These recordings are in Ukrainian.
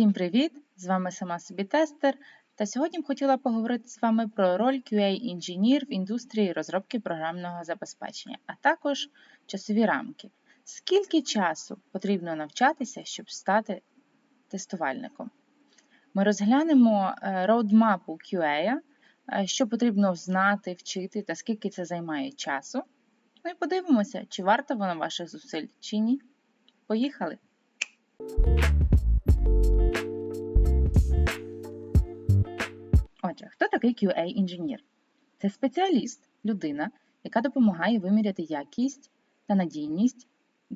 Всім привіт! З вами сама собі тестер. Та сьогодні б хотіла поговорити з вами про роль QA інженір в індустрії розробки програмного забезпечення, а також часові рамки. Скільки часу потрібно навчатися, щоб стати тестувальником? Ми розглянемо е, роудмапу QA, е, що потрібно знати, вчити та скільки це займає часу. Ну і подивимося, чи варто воно ваших зусиль, чи ні. Поїхали! Отже, хто такий QA-інженір? Це спеціаліст, людина, яка допомагає виміряти якість та надійність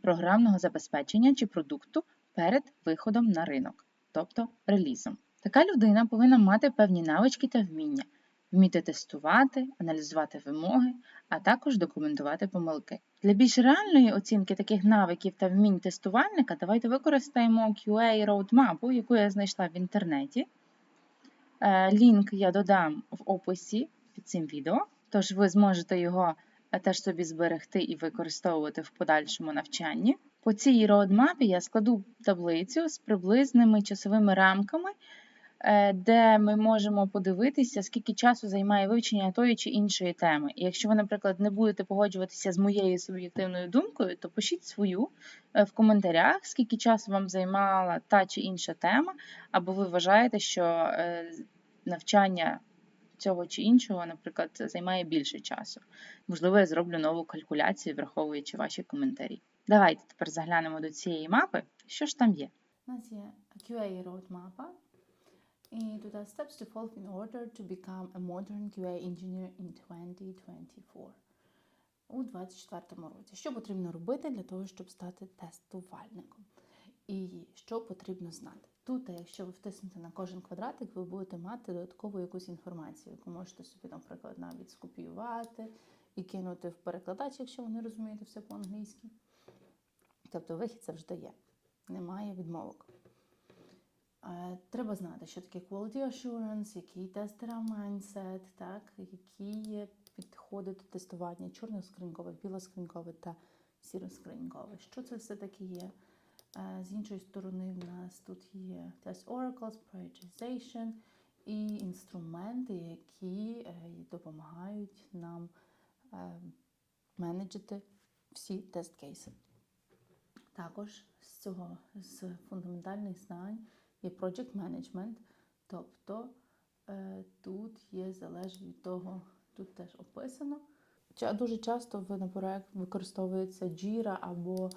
програмного забезпечення чи продукту перед виходом на ринок, тобто релізом. Така людина повинна мати певні навички та вміння, вміти тестувати, аналізувати вимоги, а також документувати помилки. Для більш реальної оцінки таких навиків та вмінь тестувальника давайте використаємо QA Roadmap, яку я знайшла в інтернеті. Е, Лінк я додам в описі під цим відео, тож ви зможете його е, теж собі зберегти і використовувати в подальшому навчанні. По цій роадмапі я складу таблицю з приблизними часовими рамками, е, де ми можемо подивитися, скільки часу займає вивчення тої чи іншої теми. І якщо ви, наприклад, не будете погоджуватися з моєю суб'єктивною думкою, то пишіть свою в коментарях, скільки часу вам займала та чи інша тема, або ви вважаєте, що навчання цього чи іншого, наприклад, займає більше часу. Можливо, я зроблю нову калькуляцію, враховуючи ваші коментарі. Давайте тепер заглянемо до цієї мапи. Що ж там є? У нас є QA roadmap, і тут steps to follow in order to become a modern QA engineer in 2024. У 2024 році. Що потрібно робити для того, щоб стати тестувальником? І що потрібно знати? Тут, якщо ви втиснете на кожен квадратик, ви будете мати додаткову якусь інформацію, яку можете собі, наприклад, навіть скопіювати і кинути в перекладач, якщо ви не розумієте все по-англійськи. Тобто вихід завжди є. Немає відмовок. Е, треба знати, що таке quality assurance, який тестера mindset, так, які є підходи до тестування чорноскринькове, білоскринькове та сіроскринькове. Що це все таки є? З іншої сторони, в нас тут є тест Oracles, Prioritization і інструменти, які е, допомагають нам е, менеджити всі тест-кейси. Також з цього з фундаментальних знань є Project Management, тобто е, тут є залежить від того, тут теж описано. Дуже часто на проект використовується Jira або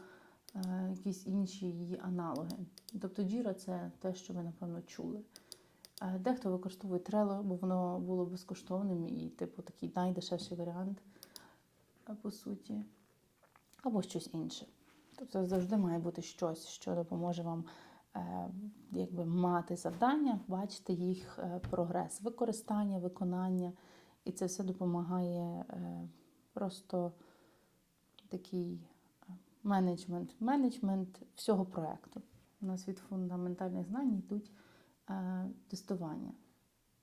якісь інші її аналоги. Тобто Jira – це те, що ви, напевно, чули. Е, дехто використовує Trello, бо воно було безкоштовним і, типу, такий найдешевший варіант, е, по суті, або щось інше. Тобто завжди має бути щось, що допоможе вам якби, мати завдання, бачити їх прогрес, використання, виконання. І це все допомагає просто такий менеджмент, менеджмент всього проєкту. У нас від фундаментальних знань йдуть е, тестування.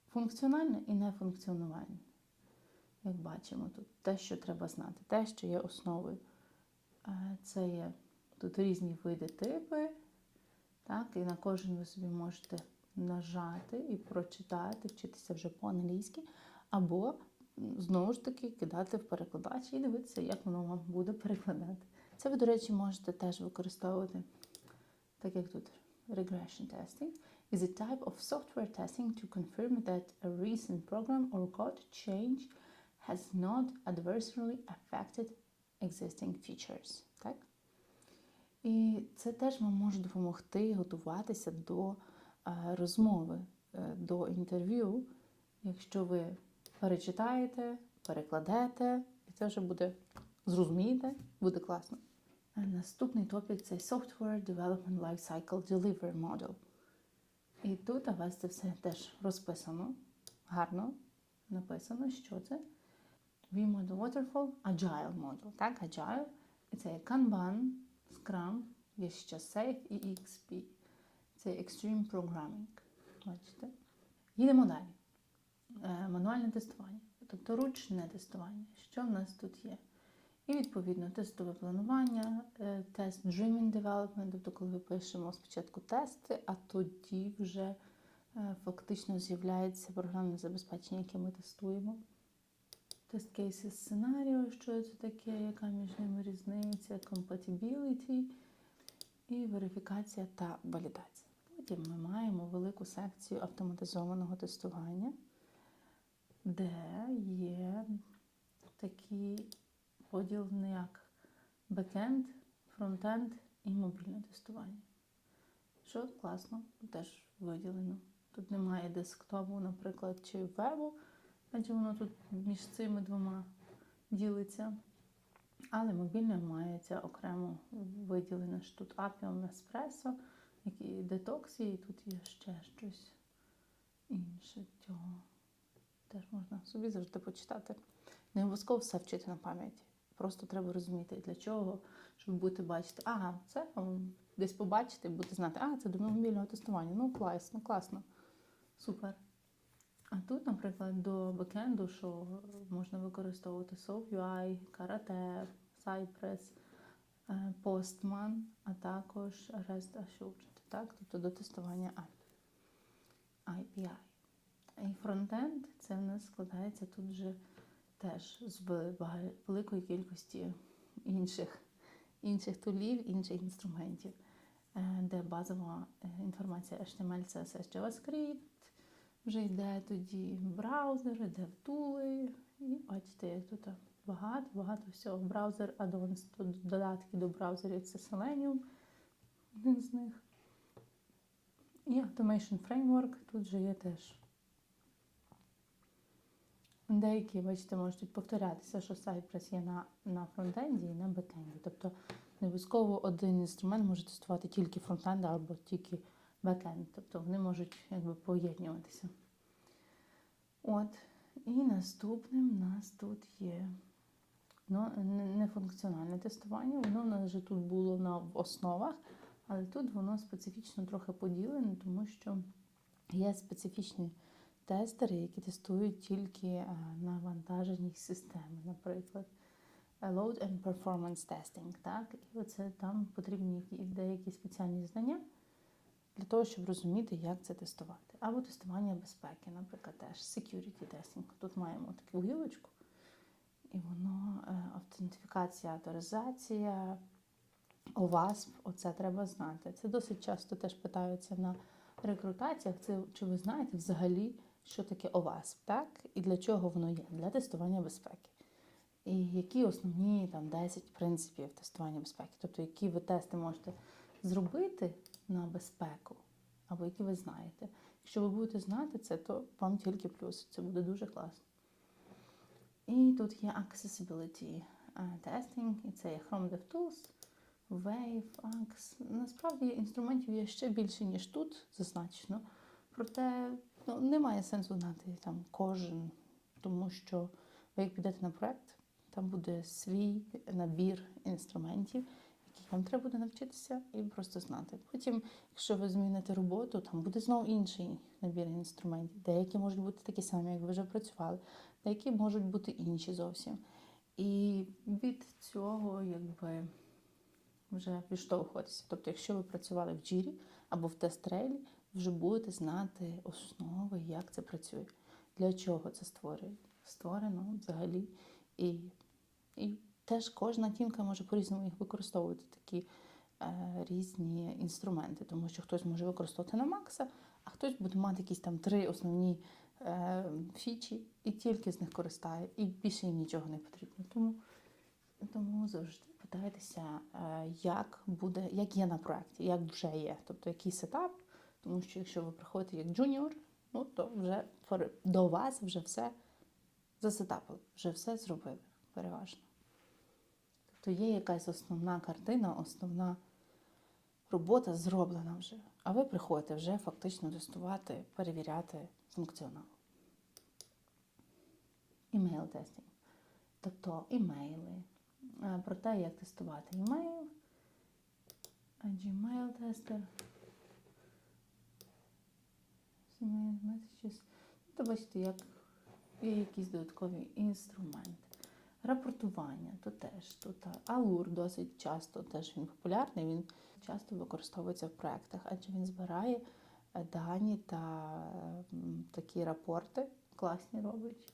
Функціональне і нефункціональне. Як бачимо, тут те, що треба знати, те, що є основою. Е, це є тут різні види типи. Так, І на кожен ви собі можете нажати і прочитати, вчитися вже по-англійськи, або, знову ж таки, кидати в перекладач і дивитися, як воно вам буде перекладати. Це ви, до речі, можете теж використовувати, так як тут regression testing is a type of software testing to confirm that a recent program or code change has not adversely affected existing features. Так? І це теж вам може допомогти готуватися до е, розмови, е, до інтерв'ю, якщо ви перечитаєте, перекладете, і це вже буде зрозумієте, буде класно. Наступний топік це Software Development Lifecycle Delivery Model. І тут у вас це все теж розписано, гарно написано, що це. V-Model Waterfall, Agile Model. Так, Agile. І це Kanban, Scrum, є ще Safe і XP. Це Extreme Programming. Бачите? Їдемо далі. Е, мануальне тестування, тобто ручне тестування. Що в нас тут є? І відповідно тестове планування, е, тест Dreaming Development, тобто коли ми пишемо спочатку тести, а тоді вже е, фактично з'являється програмне забезпечення, яке ми тестуємо. Тест кейси сценарію, що це таке, яка між ними різниця, compatibility і верифікація та валідація. Потім ми маємо велику секцію автоматизованого тестування, де є такий поділ не як бекенд, фронтенд і мобільне тестування. Що класно, теж виділено. Тут немає десктопу, наприклад, чи вебу, адже воно тут між цими двома ділиться. Але мобільне мається окремо виділено, що тут Appium Espresso, які детоксі, і тут є ще щось інше цього. Теж можна собі завжди почитати. Не обов'язково все вчити на пам'ять. Просто треба розуміти, для чого, щоб бути бачити, ага, це десь побачити, бути знати, а, це до мобільного тестування. Ну, класно, класно. Супер. А тут, наприклад, до бекенду, що можна використовувати SoapUI, Karate, Cypress, е, Postman, а також REST Assured, так? тобто до тестування API. І фронтенд це в нас складається тут вже теж з великої кількості інших, інших тулів, інших інструментів, е, де базова е, інформація HTML, CSS, JavaScript, вже йде тоді браузер, йде в тули, і бачите, тут багато, багато всього. Браузер add-ons, тут додатки до браузерів це Selenium, один з них. І Automation Framework тут вже є теж. Деякі, бачите, можуть повторятися, що Cypress є на, на фронтенді і на бекенді. Тобто не обов'язково один інструмент може тестувати тільки фронтенд або тільки бекенд. Тобто вони можуть якби поєднюватися. От. І наступним у нас тут є ну, нефункціональне тестування. Воно в нас вже тут було на в основах, але тут воно специфічно трохи поділене, тому що є специфічні тестери, які тестують тільки е, навантажені системи, наприклад. е, Load and Performance Testing. Так? І оце там потрібні деякі спеціальні знання для того, щоб розуміти, як це тестувати. Або тестування безпеки, наприклад, теж security testing. Тут маємо таку гілочку, і воно е, автентифікація, авторизація, OWASP, оце треба знати. Це досить часто теж питаються на рекрутаціях. Це чи ви знаєте взагалі, що таке OWASP, так? І для чого воно є? Для тестування безпеки. І які основні там 10 принципів тестування безпеки, тобто які ви тести можете зробити на безпеку, або які ви знаєте. Якщо ви будете знати це, то вам тільки плюс. Це буде дуже класно. І тут є accessibility е, testing, і це є Chrome DevTools, Wave, Axe. Насправді інструментів є ще більше, ніж тут зазначено. Проте ну, немає сенсу знати там кожен, тому що ви як підете на проект, там буде свій набір інструментів, яких вам треба буде навчитися і просто знати. Потім, якщо ви зміните роботу, там буде знову інший набір інструментів. Деякі можуть бути такі самі, як ви вже працювали, деякі можуть бути інші зовсім. І від цього, якби вже відштовхуватися. Тобто, якщо ви працювали в джірі або в тестрейлі, вже будете знати основи, як це працює, для чого це створює. Створено взагалі. І, і теж кожна тімка може по-різному їх використовувати такі е, різні інструменти, тому що хтось може використовувати на Макса, а хтось буде мати якісь там три основні е, фічі і тільки з них користає, і більше їм нічого не потрібно. Тому тому завжди питайтеся, е, як буде, як є на проєкті, як вже є, тобто який сетап. Тому що якщо ви приходите як джуніор, ну то вже до вас вже все засетапили, вже все зробили переважно. Тобто є якась основна картина, основна робота зроблена вже. А ви приходите вже фактично тестувати, перевіряти функціонал. Імейл тестинг. Тобто імейли. Е, Про те, як тестувати імейл. А Gmail тестер. То бачите, як є якісь додаткові інструменти. Рапортування то теж тут Алур досить часто теж він популярний. Він часто використовується в проектах, адже він збирає е, дані та такі рапорти класні робить,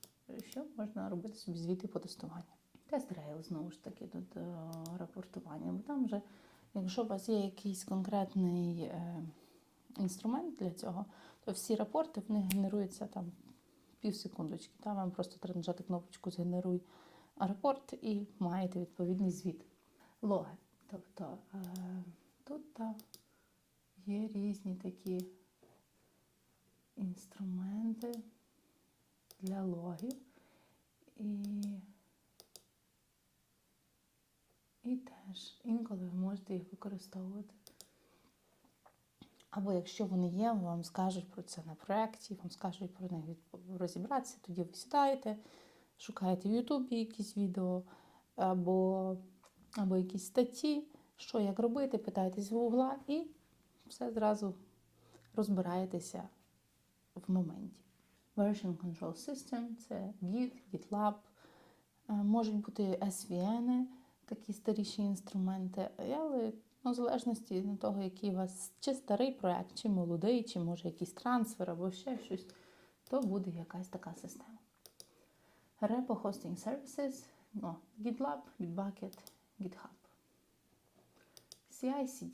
що можна робити собі звіти по тестуванню. Тест Rail, знову ж таки, тут е, рапортування, бо там вже, якщо у вас є якийсь конкретний е, інструмент для цього, то всі рапорти вони генеруються там пів секундочки. Та вам просто треба нажати кнопочку Згенеруй рапорт і маєте відповідний звіт. Логи. Тобто е, тут та, є різні такі інструменти для логів. І, і теж інколи ви можете їх використовувати. Або якщо вони є, вам скажуть про це на проєкті, вам скажуть про них розібратися, тоді ви сідаєте, шукаєте в Ютубі якісь відео або, або якісь статті, що як робити, питаєтесь в гугла і все зразу розбираєтеся в моменті. Version Control System це Git, GitLab, е, можуть бути SVN, такі старіші інструменти, але ну, в залежності від того, який у вас чи старий проект, чи молодий, чи може якийсь трансфер або ще щось, то буде якась така система. Repo Hosting Services, о, GitLab, Bitbucket, GitHub. CI-CD.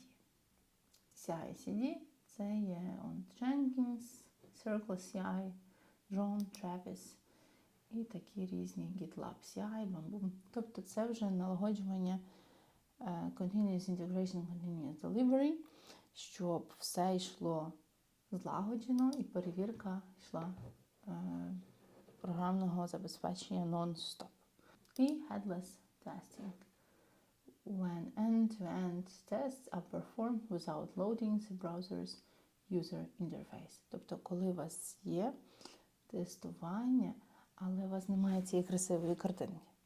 CI-CD це є он, Jenkins, Circle CI, John, Travis і такі різні GitLab CI, Bamboo. Тобто це вже налагоджування Continuous Integration, Continuous Delivery, щоб все йшло злагоджено і перевірка йшла е, програмного забезпечення non-stop. І headless testing. When end-to-end tests are performed without loading the browser's user interface. Тобто, коли у вас є тестування, але у вас немає цієї красивої картинки.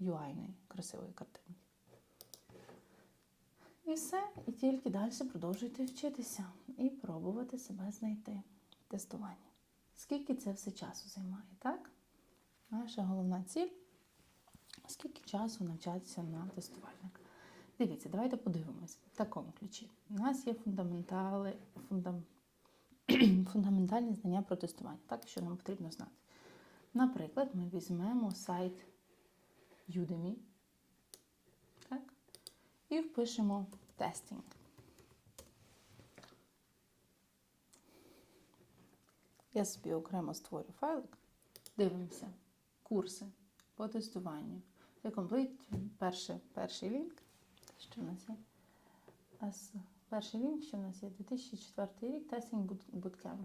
UI-ної красивої картинки. І все. І тільки далі продовжуйте вчитися і пробувати себе знайти в тестуванні. Скільки це все часу займає, так? Наша головна ціль скільки часу навчатися на тестувальника. Дивіться, давайте подивимось в такому ключі. У нас є фундаментали, фундам, фундаментальні знання про тестування, так, що нам потрібно знати. Наприклад, ми візьмемо сайт Udemy так, і впишемо тестінг. Я собі окремо створю файлик. Дивимося курси по тестуванню. Це Complete, перший, перший лінк, що в нас є. Перший лінк, що в нас є 2004 рік, Boot- Bootcamp.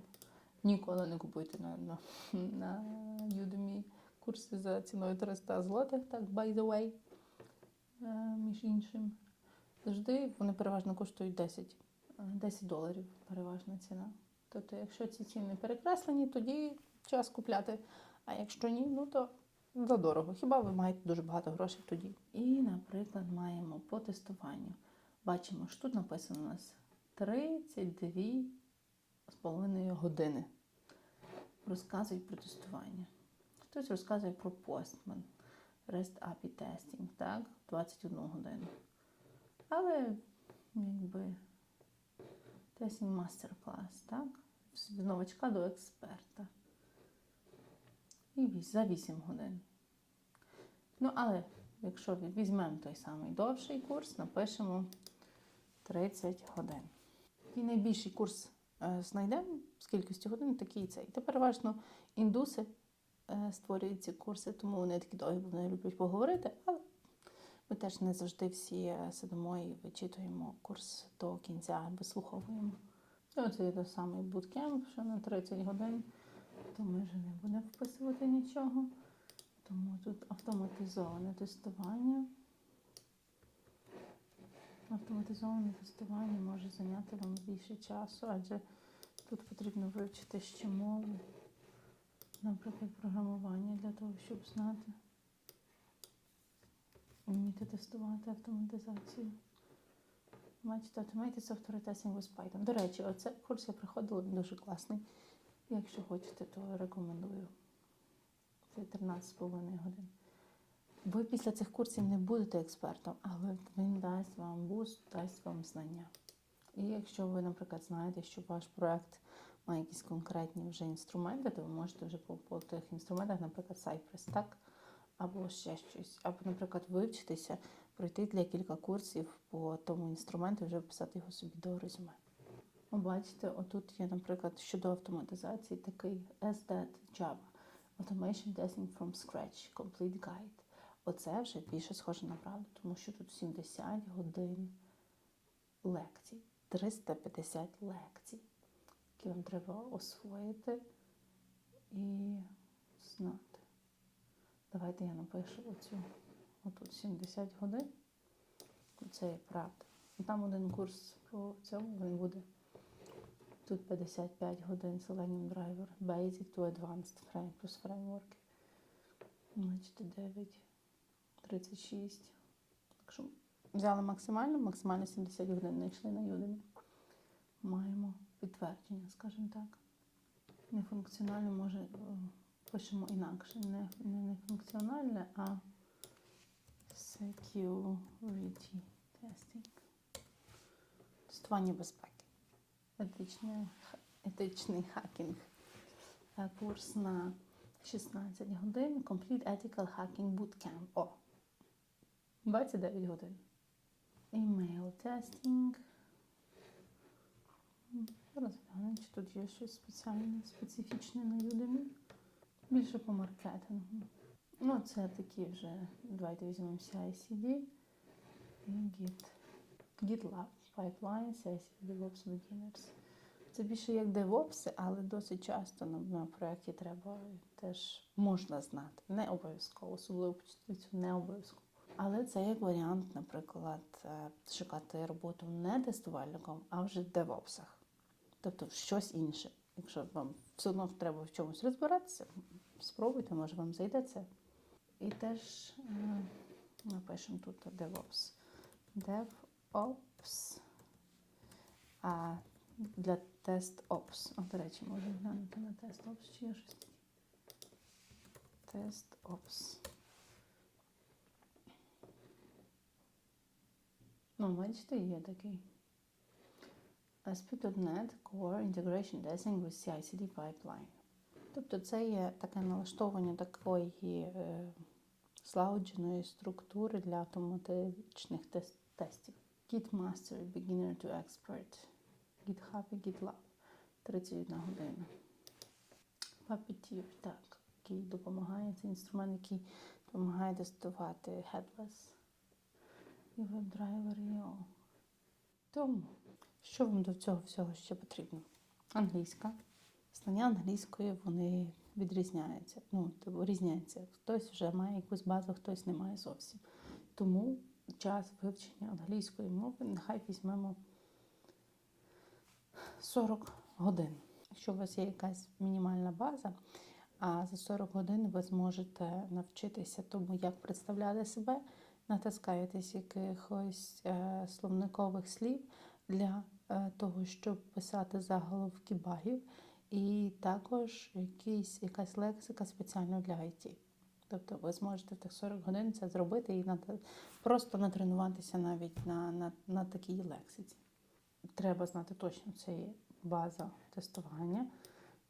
Ніколи не купуйте на, на, на Udemy курси за ціною 300 злотих, так, by the way, е, між іншим. Завжди вони переважно коштують 10, е, 10 доларів, переважна ціна. Тобто, якщо ці ціни перекреслені, тоді час купляти. А якщо ні, ну то задорого. Хіба ви маєте дуже багато грошей тоді? І, наприклад, маємо по тестуванню. Бачимо, що тут написано у нас 32 з половиною години. Розказують про тестування. Хтось розказує про Postman, REST API Testing, так, 21 годину. Але якби тестінг мастер-клас, так? З новачка до експерта. І за 8 годин. Ну, але якщо візьмемо той самий довший курс, напишемо 30 годин. І найбільший курс е, знайдемо з кількістю годин, такий цей. Це переважно індуси створюють ці курси, тому вони такі довгі, бо вони люблять поговорити, але ми теж не завжди всі е, сидимо і вичитуємо курс до кінця, вислуховуємо. І оце є той самий буткемп, що на 30 годин, то ми вже не будемо вписувати нічого. Тому тут автоматизоване тестування. Автоматизоване тестування може зайняти вам більше часу, адже тут потрібно вивчити ще мову, наприклад, програмування для того, щоб знати, вміти тестувати автоматизацію. Бачите, Automated Software Testing with Python. До речі, оце курс я проходила, дуже класний. Якщо хочете, то рекомендую Це 13,5 годин. Ви після цих курсів не будете експертом, але він дасть вам буст, дасть вам знання. І якщо ви, наприклад, знаєте, що ваш проект має якісь конкретні вже інструменти, то ви можете вже по, по тих інструментах, наприклад, Cypress, так? Або ще щось. Або, наприклад, вивчитися, пройти декілька курсів по тому інструменту і вже вписати його собі до резюме. О, Бачите, отут є, наприклад, щодо автоматизації такий SDET Java. Automation Testing from Scratch, Complete Guide. Оце вже більше схоже на правду, тому що тут 70 годин лекцій, 350 лекцій, які вам треба освоїти і знати. Давайте я напишу оцю. Отут 70 годин. Це є правда. Там один курс по цьому він буде. Тут 55 годин Selenium Driver, Basic to Advanced Frame плюс фреймворки. Бачите, 9, 36. Так що взяли максимально, максимально 70 годин не йшли на Udemy. Маємо підтвердження, скажімо так. Нефункціональне може е, пишемо інакше. Не, не нефункціональне, а security testing. Тестування безпеки. Етичний, етичний хакінг. Е, Курс на 16 годин. Complete Ethical Hacking Bootcamp. О! 29 годин. Email testing. М, Зараз глянемо, чи тут є щось спеціальне, специфічне на Udemy. Більше по маркетингу. Ну, це такі вже. Давайте візьмемо CI/CD і Git. GitLab, Pipeline, CI/CD DevOps Beginners. Це більше як DevOps, але досить часто на, проєкті треба теж можна знати. Не обов'язково, особливо початку не обов'язково. Але це як варіант, наприклад, е, шукати роботу не тестувальником, а вже в DevOps. Тобто щось інше. Якщо вам все одно треба в чомусь розбиратися, спробуйте, може вам зайде це. І теж е, напишемо тут DevOps. DevOps. А для тест Ops. О, до речі, можемо глянути на тест Ops, чи є щось таке. Тест Ops. Ну, бачите, є такий. ASP.NET Core Integration Testing with CI/CD Pipeline. Тобто це є таке налаштовування такої е, злагодженої структури для автоматичних тест- тестів. Git Mastery Beginner to Expert. GitHub і GitLab. 31 година. Puppeteer, так, який допомагає. Це інструмент, який допомагає тестувати headless і WebDriver IO. Тому, що вам до цього всього ще потрібно? Англійська. Знання англійської вони відрізняються. Ну, типу, різняться. Хтось вже має якусь базу, хтось не має зовсім. Тому час вивчення англійської мови нехай візьмемо 40 годин. Якщо у вас є якась мінімальна база, а за 40 годин ви зможете навчитися тому, як представляти себе, натискаєтесь якихось е, словникових слів для е, того, щоб писати заголовки багів, і також якісь, якась лексика спеціально для IT. Тобто ви зможете в тих 40 годин це зробити і просто натренуватися навіть на, на, на такій лексиці. Треба знати точно, це є база тестування,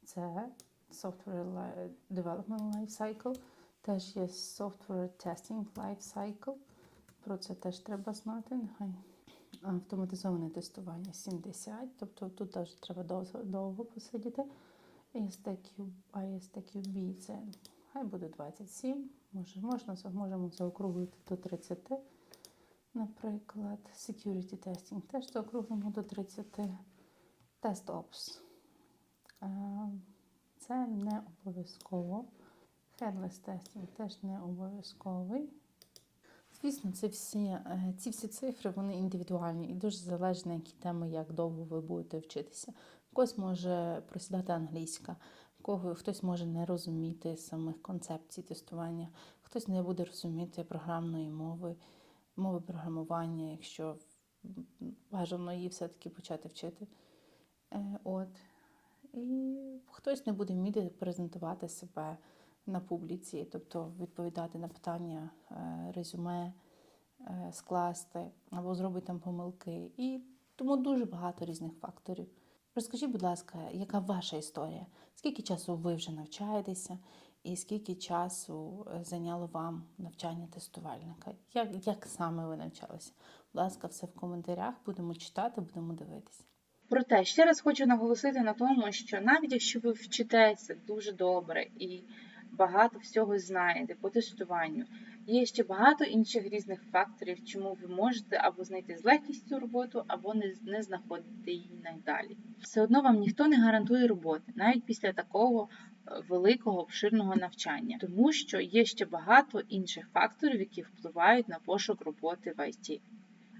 це Software Development Life Cycle, теж є Software Testing Life Cycle. Про це теж треба знати. Нехай автоматизоване тестування 70, тобто тут теж треба довго, посидіти. ISTQB це хай буде 27, може, можна, можемо заокруглити до 30. Наприклад, Security Testing теж заокруглимо до 30. Test Ops. Е, Це не обов'язково. Headless Testing теж не обов'язковий. Звісно, це всі, е, ці всі цифри вони індивідуальні і дуже залежно, які теми, як довго ви будете вчитися. В когось може просідати англійська, кого хтось може не розуміти самих концепцій тестування, хтось не буде розуміти програмної мови, мови програмування, якщо бажано її все-таки почати вчити. Е, От. І хтось не буде вміти презентувати себе на публіці, тобто відповідати на питання, е, резюме, е, скласти або зробити там помилки. І тому дуже багато різних факторів. Розкажіть, будь ласка, яка ваша історія? Скільки часу ви вже навчаєтеся, і скільки часу е, зайняло вам навчання тестувальника? Як, як саме ви навчалися? Будь ласка, все в коментарях, будемо читати, будемо дивитися. Проте ще раз хочу наголосити на тому, що навіть якщо ви вчитеся дуже добре і багато всього знаєте по тестуванню, є ще багато інших різних факторів, чому ви можете або знайти з легкістю роботу, або не, не знаходити її надалі. Все одно вам ніхто не гарантує роботи, навіть після такого е, великого обширного навчання, тому що є ще багато інших факторів, які впливають на пошук роботи в IT.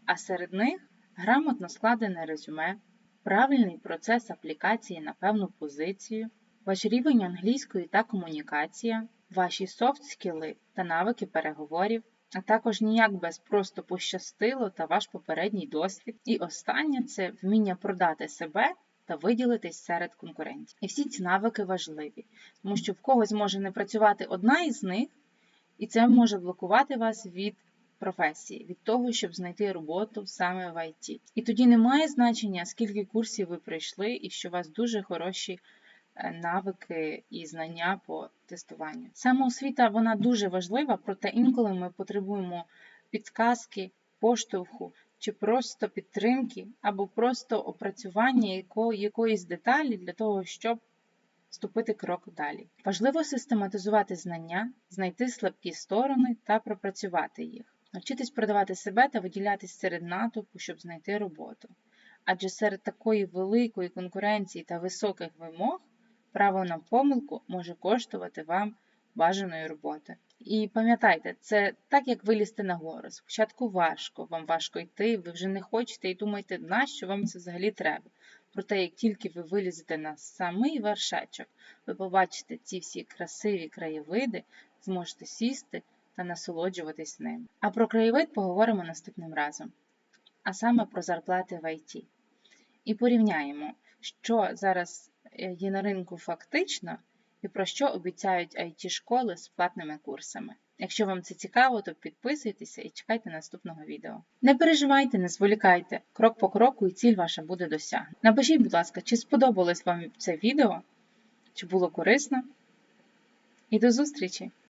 А серед них грамотно складене резюме, правильний процес аплікації на певну позицію, ваш рівень англійської та комунікація, ваші софт-скіли та навики переговорів, а також ніяк без просто пощастило та ваш попередній досвід. І останнє це вміння продати себе та виділитись серед конкурентів. І всі ці навики важливі, тому що в когось може не працювати одна із них, і це може блокувати вас від професії, від того, щоб знайти роботу саме в IT. І тоді немає значення, скільки курсів ви пройшли, і що у вас дуже хороші навики і знання по тестуванню. Самоосвіта вона дуже важлива, проте інколи ми потребуємо підказки, поштовху чи просто підтримки, або просто опрацювання якоїсь деталі для того, щоб ступити крок далі. Важливо систематизувати знання, знайти слабкі сторони та пропрацювати їх. Навчитись продавати себе та виділятись серед натовпу, щоб знайти роботу. Адже серед такої великої конкуренції та високих вимог право на помилку може коштувати вам бажаної роботи. І пам'ятайте, це так, як вилізти на гору. Спочатку важко, вам важко йти, ви вже не хочете і думаєте, нащо вам це взагалі треба. Проте, як тільки ви вилізете на самий вершечок, ви побачите ці всі красиві краєвиди, зможете сісти та насолоджуватись ним. А про краєвид поговоримо наступним разом, а саме про зарплати в ІТ. І порівняємо, що зараз є на ринку фактично і про що обіцяють it школи з платними курсами. Якщо вам це цікаво, то підписуйтеся і чекайте наступного відео. Не переживайте, не зволікайте, крок по кроку і ціль ваша буде досягнена. Напишіть, будь ласка, чи сподобалось вам це відео, чи було корисно. І до зустрічі!